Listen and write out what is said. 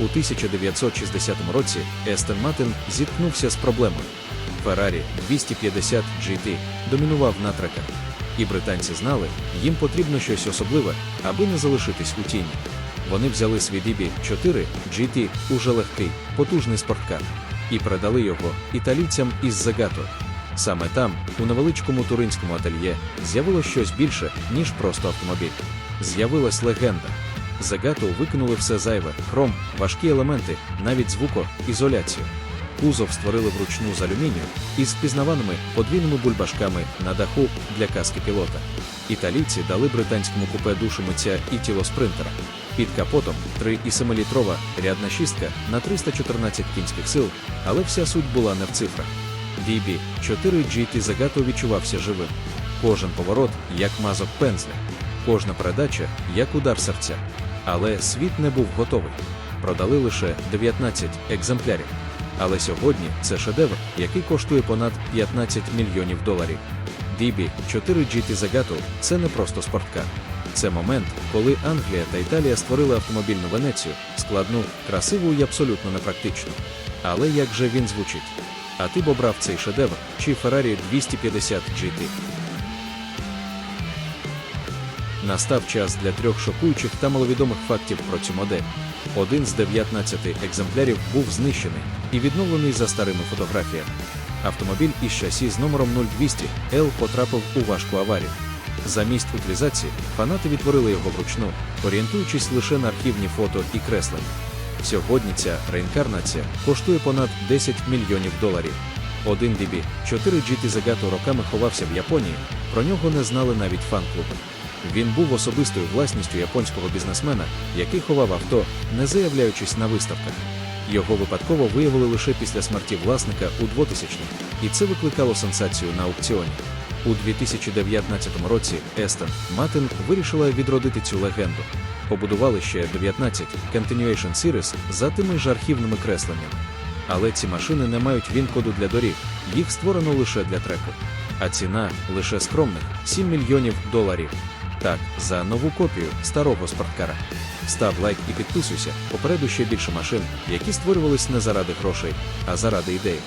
У 1960 році Естон Мартин зіткнувся з проблемою. Ferrari 250 GT домінував на треках. І британці знали, їм потрібно щось особливе, аби не залишитись у тіні. Вони взяли свій DB 4 GT, уже легкий, потужний спорткар, і передали його італійцям із Загато. Саме там, у невеличкому туринському ательє, з'явилось щось більше, ніж просто автомобіль. З'явилась легенда. Загато викинули все зайве, хром, важкі елементи, навіть звукоізоляцію. Кузов створили вручну з алюмінію із впізнаваними подвійними бульбашками на даху для каски пілота. Італійці дали британському купе душу митця і тіло спринтера. Під капотом 3,7-літрова рядна шістка на 314 кінських сил, але вся суть була не в цифрах. DB 4 GT Zagato відчувався живим. Кожен поворот як мазок пензля, кожна передача як удар серця. Але світ не був готовий. Продали лише 19 екземплярів. Але сьогодні це шедевр, який коштує понад 15 мільйонів доларів. DB 4 GT Zagato – це не просто спорткар. Це момент, коли Англія та Італія створили автомобільну Венецію, складну, красиву і абсолютно непрактичну. Але як же він звучить? А ти б обрав цей шедевр чи Ferrari 250 GT? Настав час для трьох шокуючих та маловідомих фактів про цю модель. Один з 19 екземплярів був знищений і відновлений за старими фотографіями. Автомобіль із шасі з номером 0200 L потрапив у важку аварію. Замість утилізації фанати відтворили його вручну, орієнтуючись лише на архівні фото і креслення. Сьогодні ця реінкарнація коштує понад 10 мільйонів доларів. Один DB 4 GT Zagato роками ховався в Японії, про нього не знали навіть фан-клуби. Він був особистою власністю японського бізнесмена, який ховав авто, не заявляючись на виставках. Його випадково виявили лише після смерті власника у 2000-х, і це викликало сенсацію на аукціоні. У 2019 році Естон Матин вирішила відродити цю легенду. Побудували ще 19 Continuation Series за тими ж архівними кресленнями. Але ці машини не мають він-коду для доріг, їх створено лише для треку. А ціна лише скромних 7 мільйонів доларів. Так, за нову копію старого спорткара. Став лайк і підписуйся, попереду ще більше машин, які створювались не заради грошей, а заради ідеї.